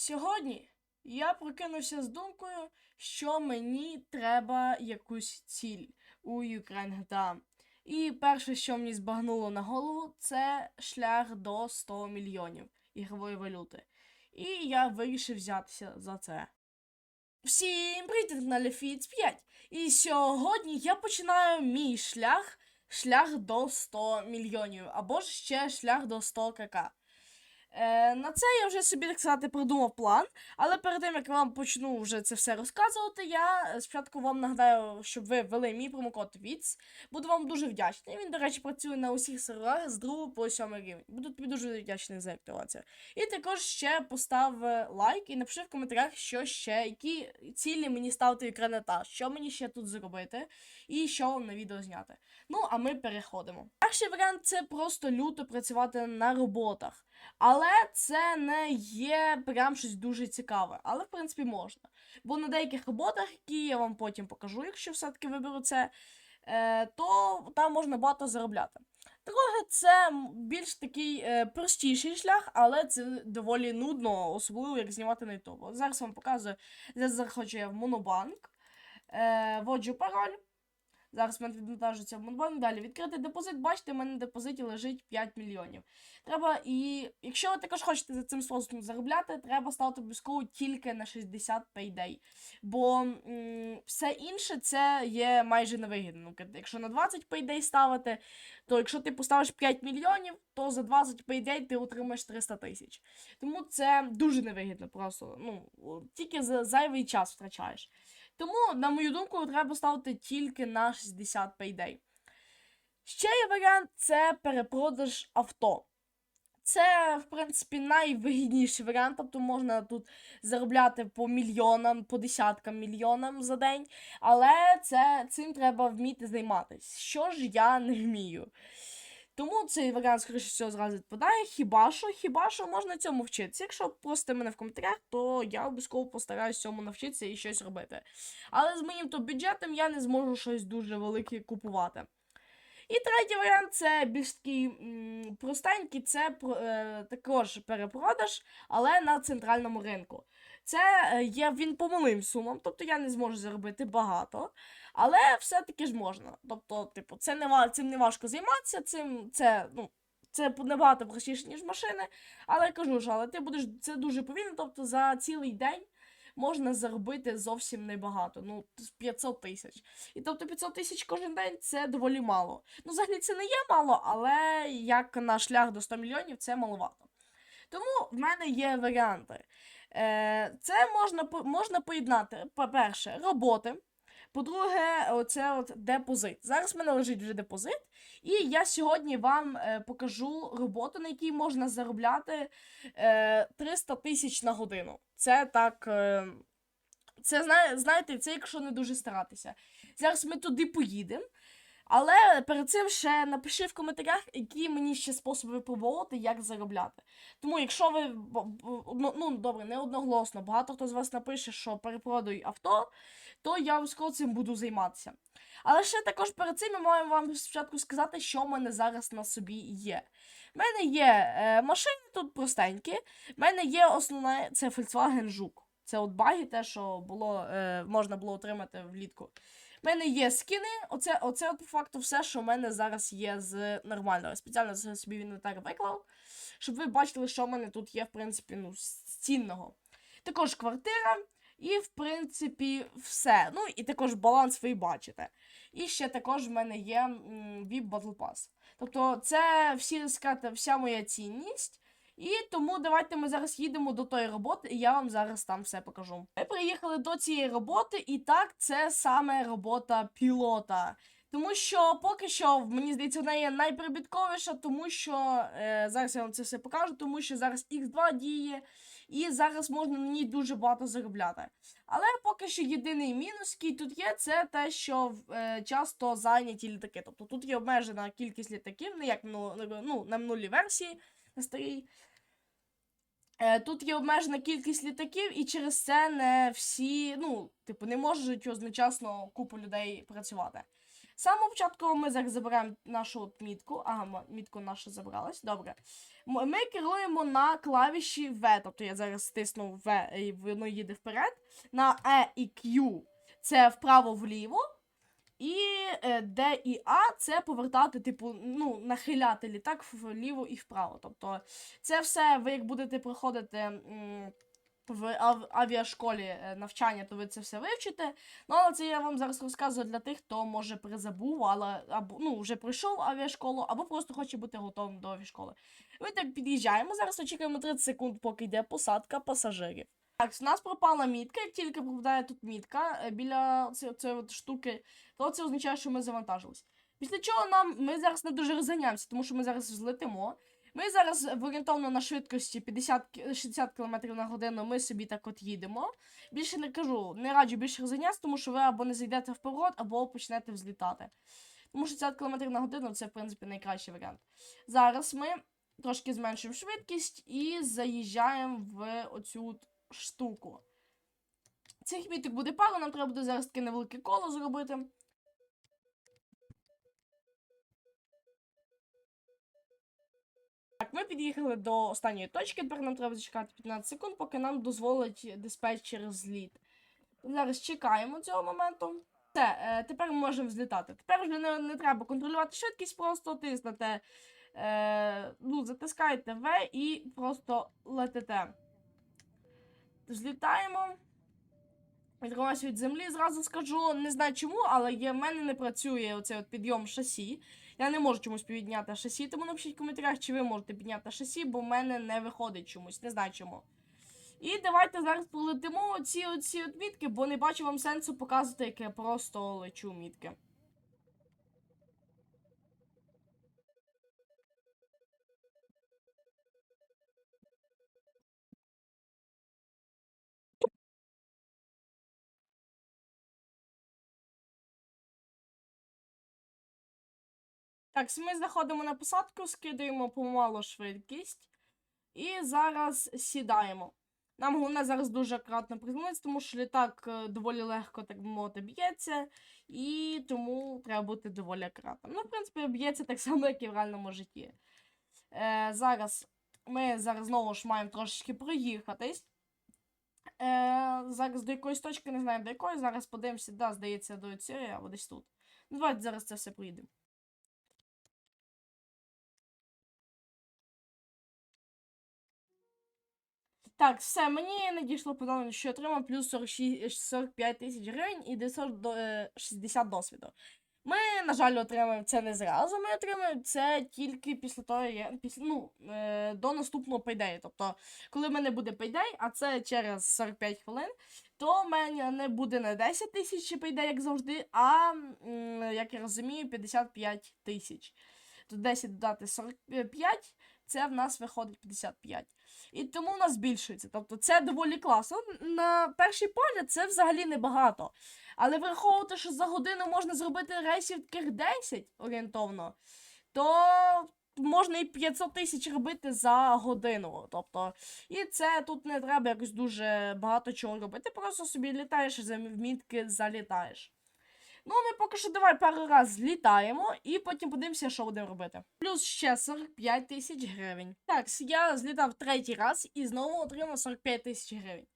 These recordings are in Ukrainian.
Сьогодні я прокинувся з думкою, що мені треба якусь ціль у Ukraine GTA. І перше, що мені збагнуло на голову, це шлях до 100 мільйонів ігрової валюти. І я вирішив взятися за це. Всім привіт, на каналі Фіц 5. І сьогодні я починаю мій шлях, шлях до 100 мільйонів, або ж ще шлях до 100 кк. Е, на це я вже собі, так сказати, придумав план. Але перед тим, як я вам почну вже це все розказувати, я спочатку вам нагадаю, щоб ви ввели мій промокод VITS. Буду вам дуже вдячний. Він, до речі, працює на усіх серверах з 2 по 7 рівень. Буду тобі дуже вдячний за активацію. І також ще постав е, лайк і напиши в коментарях, що ще, які цілі мені ставити екранета, що мені ще тут зробити, і що вам на відео зняти. Ну, а ми переходимо. Перший варіант це просто люто працювати на роботах. Але це не є прям щось дуже цікаве. Але, в принципі, можна. Бо на деяких роботах, які я вам потім покажу, якщо все-таки виберу це, е, то там можна багато заробляти. Друге, це більш такий е, простіший шлях, але це доволі нудно, особливо як знімати на YouTube. Зараз вам показую, зараз заходжу я в Монобанк, е, вводжу пароль. Зараз в мене відвантажується в Монобанк. Далі відкрити депозит. Бачите, в мене на депозиті лежить 5 мільйонів. Треба і якщо ви також хочете за цим способом заробляти, треба ставити обов'язково тільки на 60 payday. Бо м, все інше це є майже невигідно. Ну, Якщо на 20 payday ставити, то якщо ти поставиш 5 мільйонів, то за 20 payday ти отримаєш 300 тисяч. Тому це дуже невигідно просто. Ну, тільки за зайвий час втрачаєш. Тому, на мою думку, треба ставити тільки на 60 payday. Ще є варіант це перепродаж авто. Це, в принципі, найвигідніший варіант, тобто можна тут заробляти по мільйонам, по десяткам мільйонам за день, але це, цим треба вміти займатися. Що ж я не вмію. Тому цей варіант, скоріше всього, зразу відпадає. Хіба що, хіба що можна цьому вчитися. Якщо просите мене в коментарях, то я обов'язково постараюсь цьому навчитися і щось робити. Але з моїм то бюджетом я не зможу щось дуже велике купувати. І третій варіант це більш такий простенький, це е, також перепродаж, але на центральному ринку. Це е, є він по малим сумам, тобто я не зможу заробити багато, але все-таки ж можна. Тобто, типу, це не цим не важко займатися, цим це, ну, це набагато простіше, ніж машини. Але я кажу ж, але ти будеш це дуже повільно, тобто за цілий день можна заробити зовсім небагато, ну, 500 тисяч. І тобто 500 тисяч кожен день це доволі мало. Ну, взагалі це не є мало, але як на шлях до 100 мільйонів це маловато. Тому в мене є варіанти. Е, це можна, можна поєднати, по-перше, роботи. По-друге, оце от депозит. Зараз в мене лежить вже депозит, і я сьогодні вам е, покажу роботу, на якій можна заробляти е, 300 тисяч на годину. Це так. Е, це знає- знаєте, це якщо не дуже старатися. Зараз ми туди поїдемо. Але перед цим ще напиши в коментарях, які мені ще способи випробовувати, як заробляти. Тому, якщо ви ну добре, не одноголосно, багато хто з вас напише, що перепродай авто, то я обов'язково цим буду займатися. Але ще також перед цим я маю вам спочатку сказати, що в мене зараз на собі є. У мене є е, машини тут простенькі. У мене є основне це Volkswagen Жук. Це от баги, те, що було, е, можна було отримати влітку. У мене є скини, оце, оце по факту все, що в мене зараз є з нормального. Спеціально це собі в інвентар виклав, щоб ви бачили, що в мене тут є, в принципі, ну, цінного. Також квартира, і, в принципі, все. Ну, і також баланс ви бачите. І ще також в мене є VIP Battle Pass. Тобто, це всі сказати, вся моя цінність. І тому давайте ми зараз їдемо до тої роботи, і я вам зараз там все покажу. Ми приїхали до цієї роботи, і так, це саме робота пілота. Тому що поки що, мені здається, вона є найприбутковіша, тому що е, зараз я вам це все покажу, тому що зараз X2 діє, і зараз можна на ній дуже багато заробляти. Але поки що єдиний мінус, який тут є, це те, що е, часто зайняті літаки. Тобто тут є обмежена кількість літаків, не як ну, на минулій версії, на старій. Е, Тут є обмежена кількість літаків, і через це не всі, ну, типу, не можуть одночасно купу людей працювати. Самого початку ми зараз заберемо нашу мітку. Ага, мітку наша забралась. Добре. Ми керуємо на клавіші V. Тобто я зараз стисну V і воно їде вперед. На E і Q це вправо-вліво. І е, D і A це повертати, типу, ну, нахиляти літак вліво і вправо. Тобто, це все ви як будете проходити. в авіашколі е, навчання, то ви це все вивчите. Ну, але це я вам зараз розказую для тих, хто може призабув, але або ну, вже пройшов авіашколу, або просто хоче бути готовим до авіашколи. Ми так під'їжджаємо. Зараз очікуємо 30 секунд, поки йде посадка пасажирів. Так, у нас пропала мітка, як тільки пропадає тут мітка е, біля цієї штуки, то це означає, що ми завантажились. Після чого нам ми зараз не дуже розганяємося, тому що ми зараз злетимо. Ми зараз орієнтовно на швидкості 50-60 км на годину ми собі так от їдемо. Більше не кажу, не раджу більше розганятися, тому що ви або не зайдете в поворот, або почнете взлітати. Тому що 60 км на годину це, в принципі, найкращий варіант. Зараз ми трошки зменшуємо швидкість і заїжджаємо в оцю штуку. Цих міток буде пару, нам треба буде зараз таке невелике коло зробити. Так, ми під'їхали до останньої точки, тепер нам треба зачекати 15 секунд, поки нам дозволить диспетчер зліт. Зараз чекаємо цього моменту. Все, е, тепер ми можемо взлітати. Тепер вже не, не треба контролювати швидкість, просто тиснете, е, ну, затискаєте В і просто летите. Злітаємо. Відриваюся від землі, зразу скажу, не знаю чому, але є, в мене не працює оцей от підйом шасі. Я не можу чомусь підняти шасі, тому напишіть в коментарях, чи ви можете підняти шасі, бо в мене не виходить чомусь, не знаю чому. І давайте зараз пролетимо оці оці от мітки, бо не бачу вам сенсу показувати, як я просто лечу мітки. Так, ми заходимо на посадку, скидаємо помалу швидкість. І зараз сідаємо. Нам головне зараз дуже акуратно приземлитися, тому що літак е, доволі легко, так мовити, б'ється, і тому треба бути доволі акуратним. Ну, в принципі, б'ється так само, як і в реальному житті. Е, зараз ми зараз знову ж маємо трошечки проїхатись. Е, зараз до якоїсь точки, не знаю до якої. Зараз подивимося, да, здається, до цієї або десь тут. Ну, давайте зараз це все проїдемо. Так, все, мені надійшло повідомлення, що я отримав плюс 46, 45 тисяч гривень і 960 досвіду. Ми, на жаль, отримаємо це не зразу. Ми отримаємо це тільки після того, я- після, ну, е, до наступного пейдею. Тобто, коли в мене буде пейдей, а це через 45 хвилин, то в мене не буде не 10 тисяч пейдей, як завжди, а, як я розумію, 55 тисяч. То 10 додати 45, це в нас виходить 55. І тому у нас збільшується. Тобто це доволі класно. На перший погляд це взагалі небагато. Але враховувати, що за годину можна зробити рейсів таких 10 орієнтовно, то можна і 500 тисяч робити за годину. Тобто, і це тут не треба якось дуже багато чого робити. Просто собі літаєш і за вмітки залітаєш. Ну, ми поки що давай пару раз злітаємо і потім подивимося, що будемо робити. Плюс ще 45 тисяч гривень. Так, я злітав третій раз і знову отримав 45 тисяч гривень.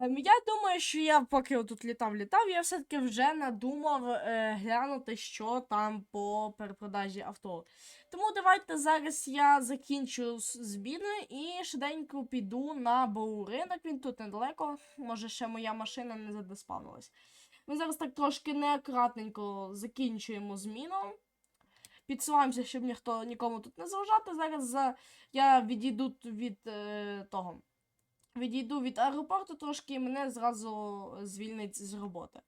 Ем, я думаю, що я поки тут літав, літав, я все-таки вже надумав е, глянути, що там по перепродажі авто. Тому давайте зараз я закінчу з і швиденько піду на БУ ринок. Він тут недалеко. Може, ще моя машина не задеспавнилась. Ми зараз так трошки неакуратненько закінчуємо зміну. Підсуваємося, щоб ніхто нікому тут не заважати. Зараз за... я відійду від е, того. Відійду від аеропорту трошки і мене зразу звільнить з роботи.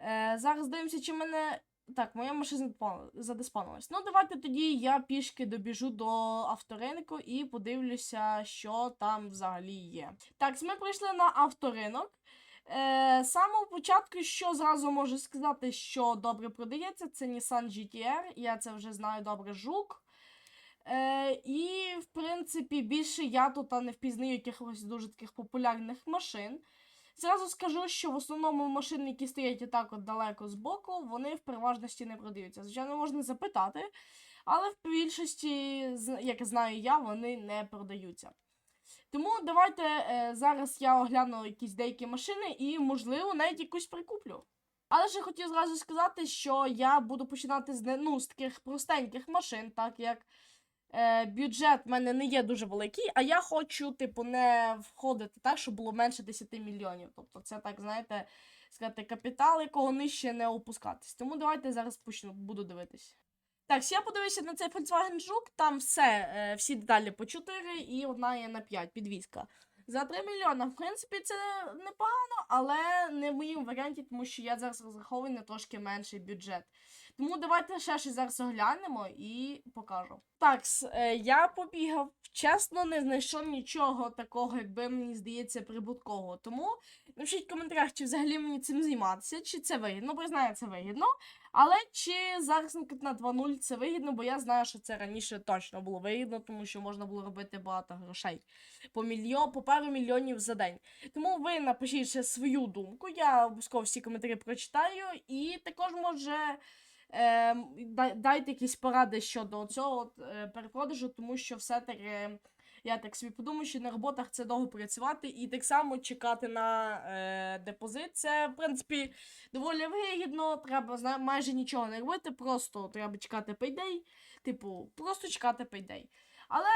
Е, зараз дивимося, чи мене. Так, моя машина задеспан- Ну, давайте тоді я пішки добіжу до авторинку і подивлюся, що там взагалі є. Так, ми прийшли на авторинок. Е, з самого початку, що зразу можу сказати, що добре продається, це Nissan GTR. Я це вже знаю добре жук. Е, і, в принципі, більше я тут не впізнаю якихось дуже таких популярних машин. Зразу скажу, що в основному машини, які стоять отак от далеко збоку, вони в переважності не продаються. Звичайно, можна запитати, але в більшості, як знаю я, вони не продаються. Тому давайте е, зараз я огляну якісь деякі машини і, можливо, навіть якусь прикуплю. Але ще хотів зразу сказати, що я буду починати з, ну, з таких простеньких машин, так як е, бюджет в мене не є дуже великий, а я хочу, типу, не входити так, щоб було менше 10 мільйонів. Тобто, це так, знаєте, сказати, капітал, якого нижче не опускатись. Тому давайте зараз почну, буду дивитись. Так, я подивився на цей Volkswagen Жук, там все, е, всі деталі по 4 і одна є на 5 підвізка. За 3 мільйона, в принципі, це непогано, але не в моїм варіанті, тому що я зараз розраховую на трошки менший бюджет. Тому давайте ще щось зараз оглянемо і покажу. Так, е, я побігав, чесно, не знайшов нічого такого, якби мені здається, прибуткового. Тому напишіть в коментарях, чи взагалі мені цим займатися, чи це вигідно, бо я знаю, це вигідно. Але чи зараз на 2.0 це вигідно, бо я знаю, що це раніше точно було вигідно, тому що можна було робити багато грошей по мільйон, по пару мільйонів за день. Тому ви напишіть ще свою думку. Я обов'язково всі коментарі прочитаю, і також може. Е, дайте якісь поради щодо цього е, перепродажу, тому що все-таки я так собі подумаю, що на роботах це довго працювати і так само чекати на е, депозит. Це, в принципі, доволі вигідно. Треба майже нічого не робити, просто треба чекати пейдей. Типу, просто чекати пейдей. Але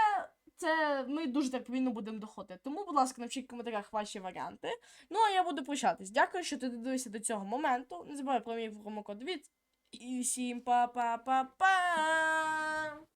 це ми дуже так будемо доходити. Тому, будь ласка, напишіть в коментарях ваші варіанти. Ну, а я буду прощатись. Дякую, що ти додивився до цього моменту. Не забувай про мій промокод від. І всім па-па-па-па!